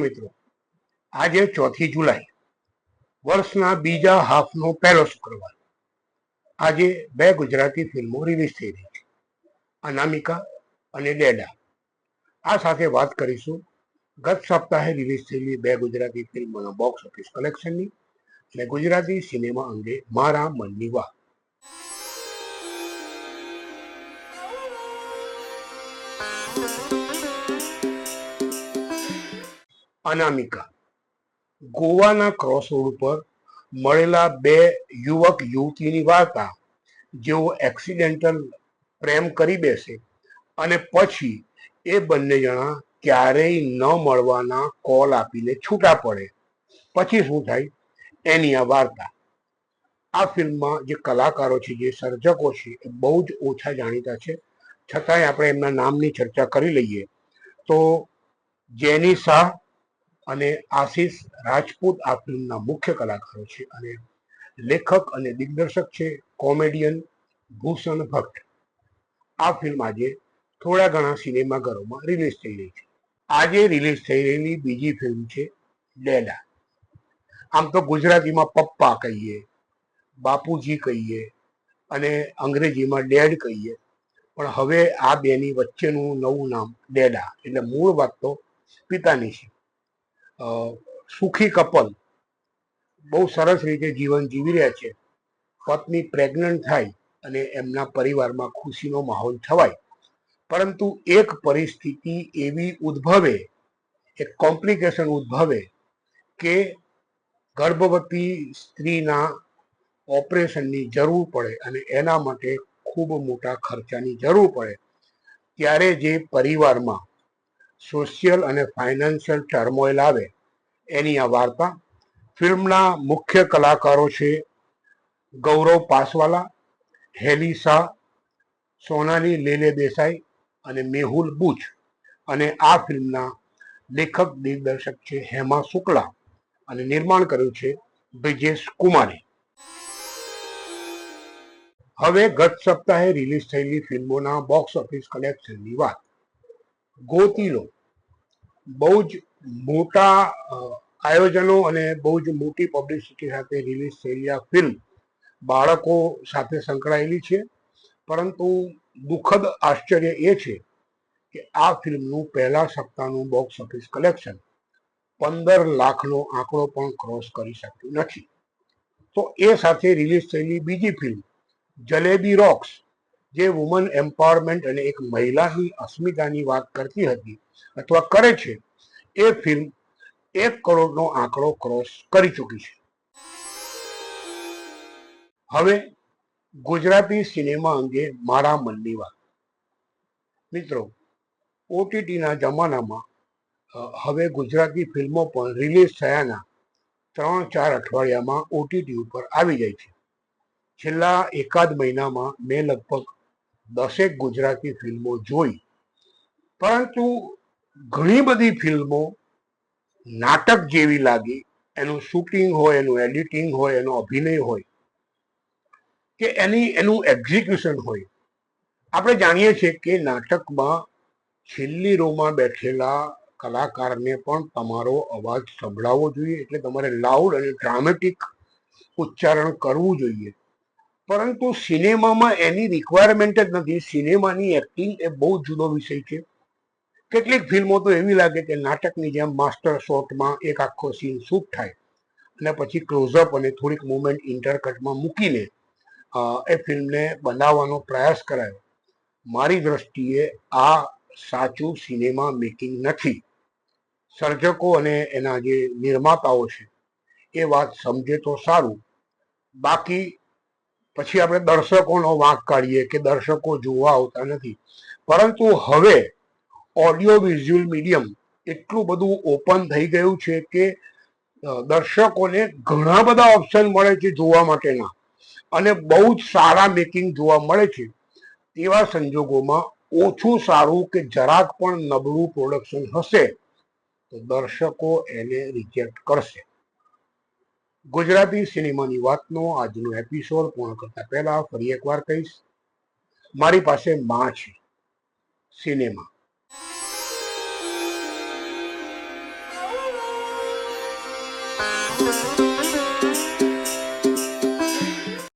મિત્રો, આજે ચોથી જુલાઈ, વર્ષના બીજા હાફનો પહેલો શુક્રવાર. આજે બે ગુજરાતી ફિલ્મો રિલીઝ થઈ રહી છે, અનામિકા અને ડેડા. આ સાથે વાત કરીશું, ગત સપ્તાહે રિલીઝ થયેલી બે ગુજરાતી ફિલ્મોના બોક્સ ઓફિસ કલેક્શનની અને ગુજરાતી સિનેમા અંગે મારા મનની વાત. અનામિકા. ગોવાના ક્રોસરોડ ઉપર મળેલા બે યુવક યુવતીની વાર્તા, જેઓ એક્સિડેન્ટલ પ્રેમ કરી બેસે અને પછી એ બંને જણા ક્યારેય ન મળવાના કોલ આપીને છૂટા પડે. પછી શું થાય? એની આ વાર્તા. આ ફિલ્મમાં જે કલાકારો છે, જે સર્જકો છે, એ બહુ જ ઓછા જાણીતા છે. છતાંય આપણે એમના નામની ચર્ચા કરી લઈએ તો જેની શાહ અને આશીષ રાજપૂત આ ફિલ્મના મુખ્ય કલાકારો છે અને લેખક અને દિગ્દર્શક છે, કોમેડિયન ભૂષણ ભટ્ટ. આ ફિલ્મ આજે થોડા ઘણા સિનેમાઘરોમાં રિલીઝ થઈ રહી છે. આજે રિલીઝ થઈ રહેલી બીજી ફિલ્મ છે ડેલા આમ તો ગુજરાતીમાં પપ્પા કહીએ, બાપુજી કહીએ અને અંગ્રેજીમાં ડેડ કહીએ. પણ હવે આ બેની વચ્ચેનું નવું નામ ડેડા. એટલે મૂળ વાત તો પિતાની છે. સુખી કપલ. બહુ સરસ રીતે જીવન જીવી રહ્યા છે. પત્ની પ્રેગ્નન્ટ થાય અને એમના પરિવારમાં ખુશીનો માહોલ છવાય. પરંતુ એક પરિસ્થિતિ એવી ઉદ્ભવે, એક કોમ્પ્લિકેશન ઉદ્ભવે કે ગર્ભવતી સ્ત્રીના ઓપરેશનની જરૂર પડે અને એના માટે ખૂબ મોટા ખર્ચાની જરૂર પડે. ત્યારે જે પરિવારમાં સોશિયલ અને ફાઇનાન્શિયલ ટર્મોઇલ આવે એની આ વાર્તા ફિલ્મના મુખ્ય કલાકારો છે ગૌરવ પાસવાલા, હેલી શાહ સોનાલી લેલે દેસાઈ અને મેહુલ બુચ અને આ ફિલ્મના લેખક દિગ્દર્શક છે હેમા શુક્લા અને નિર્માણ કર્યું છે બ્રિજેશ કુમારે. હવે ગત સપ્તાહે રિલીઝ થયેલી ફિલ્મોના બોક્સ ઓફિસ કલેક્શનની વાત. ગોતીલો. બહુ જ મોટા આયોજનો અને બહુ જ મોટી પબ્લિસિટી સાથે રિલીઝ થયેલી આ ફિલ્મ બાળકો સાથે સંકળાયેલી છે. પરંતુ દુઃખદ આશ્ચર્ય એ છે કે આ ફિલ્મનું પહેલા સપ્તાહનું બોક્સ ઓફિસ કલેક્શન પંદર લાખનો આંકડો પણ ક્રોસ કરી શક્યું નથી. તો એ સાથે રિલીઝ થયેલી બીજી ફિલ્મ જલેબી રોક્સ જે વુમન એમ્પાવરમેન્ટ અને એક મહિલાની અસ્મિતાની વાત કરતી હતી અથવા કરે છે, એ ફિલ્મ એક કરોડનો આંકડો ક્રોસ કરી ચૂકી છે. હવે ગુજરાતી સિનેમા અંગે મારા મનની વાત. મિત્રો ઓટીટીના જમાનામાં હવે ગુજરાતી ફિલ્મો પણ રિલીઝ થયાના ત્રણ ચાર અઠવાડિયામાં ઓટીટી ઉપર આવી જાય છે. છેલ્લા એકાદ મહિનામાં મેં લગભગ દસેક ગુજરાતી ફિલ્મો જોઈ. પરંતુ ઘણી બધી ફિલ્મો નાટક જેવી લાગી. એનું શૂટિંગ હોય, એનું એડિટિંગ હોય, એનો અભિનય હોય, કે એની, એનું એક્ઝિક્યુશન હોય. આપણે જાણીએ છીએ કે નાટકમાં છેલ્લી રોમાં બેઠેલા કલાકારને પણ તમારો અવાજ સંભળાવવો જોઈએ. એટલે તમારે લાઉડ અને ડ્રામેટિક ઉચ્ચારણ કરવું જોઈએ. પરંતુ સિનેમામાં એની રિક્વાયરમેન્ટ જ નથી. સિનેમાની એક્ટિંગ એ બહુ જુદો વિષય છે. કેટલીક ફિલ્મો તો એવી લાગે કે નાટકની જેમ માસ્ટર શોટમાં એક આખો સીન શૂટ થાય અને પછી ક્લોઝઅપ અને થોડીક મુમેન્ટ ઇન્ટરકટમાં મૂકીને એ ફિલ્મને બનાવવાનો પ્રયાસ કરાયો. મારી દ્રષ્ટિએ આ સાચું સિનેમા મેકિંગ નથી. સર્જકો અને એના જે નિર્માતાઓ છે, એ વાત સમજે તો સારું. બાકી પછી આપણે દર્શકોનો વાંક કાઢીએ કે દર્શકો જોવા આવતા નથી. પરંતુ હવે ઓડિયો વિઝ્યુઅલ મીડિયમ એટલું બધું ઓપન થઈ ગયું છે કે દર્શકોને ઘણા બધા ઓપ્શન મળે છે જોવા માટેના. અને બહુ જ સારા મેકિંગ જોવા મળે છે. તેવા સંજોગોમાં ઓછું સારું કે જરાક પણ નબળું પ્રોડક્શન હશે, તો દર્શકો એને રિજેક્ટ કરશે. ગુજરાતી સિનેમાની વાતનો આજનો એપિસોડ પૂર્ણ કરતા પહેલા ફરી એકવાર કહીશ. મારી પાસે માં છે સિનેમા.